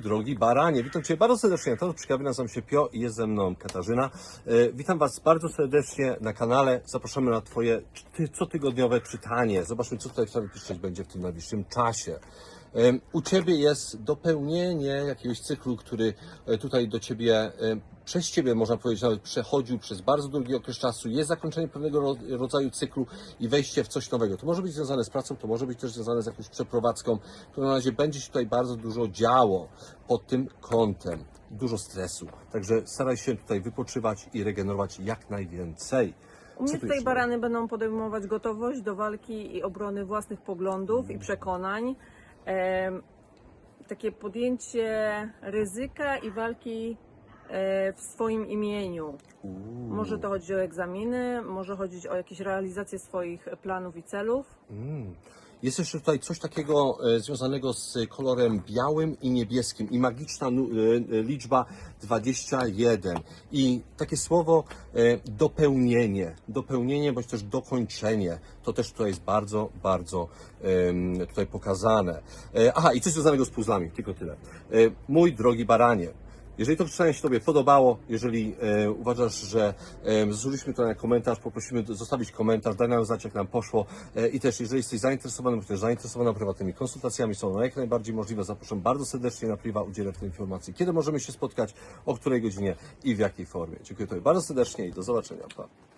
Drogi baranie, witam Cię bardzo serdecznie. To ciekawy, nazywam się Pio i jest ze mną Katarzyna. E, Witam Was bardzo serdecznie na kanale. Zapraszamy na Twoje ty- cotygodniowe czytanie. Zobaczmy, co tutaj trzeba piszeć będzie w tym najbliższym czasie. U Ciebie jest dopełnienie jakiegoś cyklu, który e, tutaj do Ciebie, przez Ciebie można powiedzieć, nawet przechodził przez bardzo długi okres czasu. Jest zakończenie pewnego ro- rodzaju cyklu i wejście w coś nowego. To może być związane z pracą, to może być też związane z jakąś przeprowadzką. W każdym razie będzie się tutaj bardzo dużo działo pod tym kątem. Dużo stresu. Także staraj się tutaj wypoczywać i regenerować jak najwięcej. U mnie tutaj barany będą podejmować gotowość do walki i obrony własnych poglądów i przekonań. Takie podjęcie ryzyka i walki e, w swoim imieniu. Może to chodzić o egzaminy, może chodzić o jakieś realizację swoich planów i celów. Mm. Jest jeszcze tutaj coś takiego e, związanego z kolorem białym i niebieskim i magiczna e, e, liczba 21 i takie słowo dopełnienie, dopełnienie bądź też dokończenie. To też tutaj jest bardzo, bardzo tutaj pokazane. Aha, i coś związanego z puzzlami, tylko tyle. Mój drogi baranie, jeżeli to czytanie się Tobie podobało, jeżeli e, uważasz, że e, zasłużyliśmy to na komentarz, poprosimy zostawić komentarz, daj nam znać, jak nam poszło. E, I też, jeżeli jesteś zainteresowany, bądź też zainteresowana prywatnymi konsultacjami, są one jak najbardziej możliwe. Zapraszam bardzo serdecznie na priwa, udzielę tej informacji, kiedy możemy się spotkać, o której godzinie i w jakiej formie. Dziękuję Tobie bardzo serdecznie i do zobaczenia. Pa.